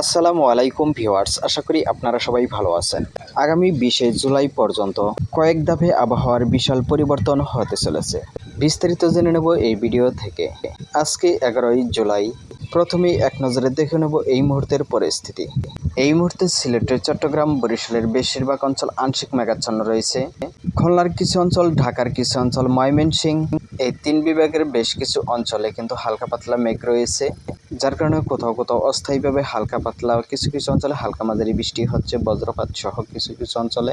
আসসালামু আলাইকুম ভিউয়ার্স, আশা করি আপনারা সবাই ভালো আছেন। আগামী বিশে জুলাই পর্যন্ত কয়েক ধাপে আবহাওয়ার বিশাল পরিবর্তন হতে চলেছে। বিস্তারিত জেনে নেব এই ভিডিও থেকে। আজকে এগারোই জুলাই, প্রথমেই এক নজরে দেখে নেব এই মুহূর্তের পরিস্থিতি। এই মুহূর্তে সিলেটের চট্টগ্রাম বরিশালের বেশিরভাগ অঞ্চল আংশিক মেঘাচ্ছন্ন রয়েছে। খুলনার কিছু অঞ্চল, ঢাকার কিছু অঞ্চল, ময়মনসিংহ এই তিন বিভাগের বেশ কিছু অঞ্চলে কিন্তু হালকা পাতলা মেঘ রয়েছে, যার কারণে কোথাও কোথাও অস্থায়ীভাবে হালকা পাতলা কিছু কিছু অঞ্চলে হালকা মাঝারি বৃষ্টি হচ্ছে, বজ্রপাত সহ কিছু কিছু অঞ্চলে।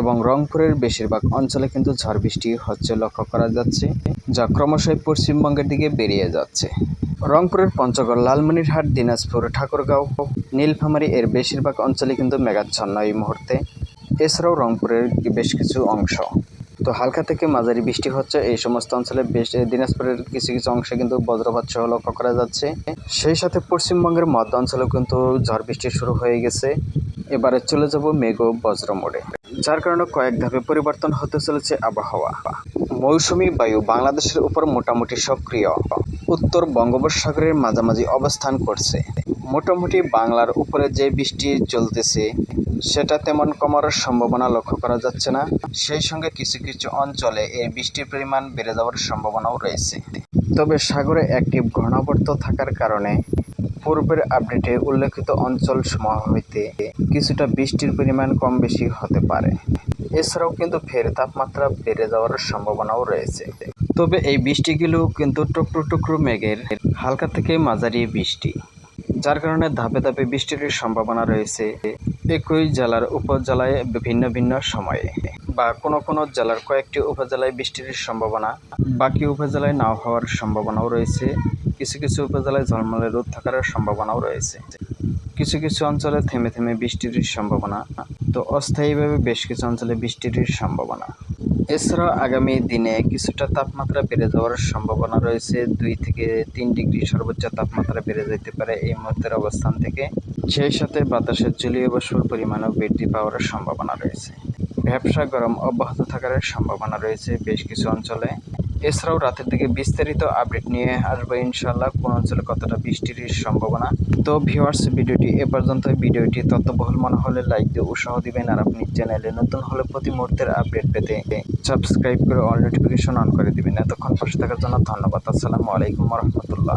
এবং রংপুরের বেশিরভাগ অঞ্চলে কিন্তু ঝড় বৃষ্টি হচ্ছে লক্ষ্য করা যাচ্ছে, যা ক্রমশই পশ্চিমবঙ্গের দিকে বেরিয়ে যাচ্ছে। রংপুরের পঞ্চগড়, লালমনিরহাট, দিনাজপুর, ঠাকুরগাঁও, নীলফামারী এর বেশিরভাগ অঞ্চলে কিন্তু মেঘাচ্ছন্ন এই মুহূর্তে। এছাড়াও রংপুরের বেশ কিছু অংশ। তো হালকা থেকে মাঝারি বৃষ্টি হচ্ছে। এই সমস্ত অঞ্চলে বেশ দিনাজপুরের কিছু কিছু অংশে কিন্তু বজ্রপাত সহ লক্ষ্য করা যাচ্ছে। সেই সাথে পশ্চিমবঙ্গের মধ্য অঞ্চলেও কিন্তু ঝড় বৃষ্টি শুরু হয়ে গেছে। এবারে চলে যাব মেঘ বজ্র মোড়ে। যার কারণে কয়েক ধাপে পরিবর্তন হতে চলেছে আবহাওয়া। মৌসুমি বায়ু বাংলাদেশের উপর মোটামুটি সক্রিয়। উত্তর বঙ্গোপসাগরের মাঝামাঝি অবস্থান করছে। মোটামুটি বাংলার উপরে যে বৃষ্টি চলতেছে, সেটা তেমন কমার সম্ভাবনা লক্ষ্য করা যাচ্ছে না। সেই সঙ্গে কিছু কিছু অঞ্চলে এই বৃষ্টির পরিমাণ বেড়ে যাওয়ার সম্ভাবনাও রয়েছে। তবে সাগরে একটি ঘনবর্ত থাকার কারণে পূর্বের আপডেটে উল্লেখিত অঞ্চল সমূহ হইতে কিছুটা বৃষ্টির পরিমাণ কম বেশি হতে পারে। এছাড়াও কিন্তু ফের তাপমাত্রা বেড়ে যাওয়ার সম্ভাবনাও রয়েছে। তবে এই বৃষ্টিগুলো কিন্তু টুকরো টুকরো মেঘের হালকা থেকে মাঝারি বৃষ্টি, যার কারণে ধাপে ধাপে বৃষ্টির সম্ভাবনা রয়েছে একই জেলার উপজেলায় ভিন্ন ভিন্ন সময়ে বা কোনো কোনো জেলার কয়েকটি উপজেলায় বৃষ্টির সম্ভাবনা, বাকি উপজেলায় নাও হওয়ার সম্ভাবনাও রয়েছে। কিছু কিছু উপজেলায় ঝলমলে রোদ থাকার সম্ভাবনাও রয়েছে। কিছু কিছু অঞ্চলে থেমে থেমে বৃষ্টির সম্ভাবনা, তো অস্থায়ীভাবে বেশ কিছু অঞ্চলে বৃষ্টির সম্ভাবনা। এছাড়াও আগামী দিনে কিছুটা তাপমাত্রা বেড়ে যাওয়ার সম্ভাবনা রয়েছে, দুই থেকে তিন ডিগ্রি সর্বোচ্চ তাপমাত্রা বেড়ে যেতে পারে এই মুহূর্তের অবস্থান থেকে। সেই সাথে বাতাসের জলীয় বাষ্পর পরিমাণও বৃদ্ধি পাওয়ার সম্ভাবনা রয়েছে। ব্যবসা গরম অব্যাহত থাকার সম্ভাবনা রয়েছে বেশ কিছু অঞ্চলে। এছাড়াও রাতের দিকে বিস্তারিত আপডেট নিয়ে আসব ইনশাল্লাহ কোন অঞ্চলে কতটা বৃষ্টির সম্ভাবনা। তো ভিওয়ার্স ভিডিওটি এ পর্যন্ত ভিডিওটি তথ্যবহুল মনে হলে লাইক দিয়ে উৎসাহ দিবেন আর আপনি চ্যানেলে নতুন হলে প্রতি মুহূর্তের আপডেট পেতে সাবস্ক্রাইব করে অল নোটিফিকেশন অন করে দিবেন। এতক্ষণ পাশে থাকার জন্য ধন্যবাদ। আসসালামু আলাইকুম রহমতুল্লাহ।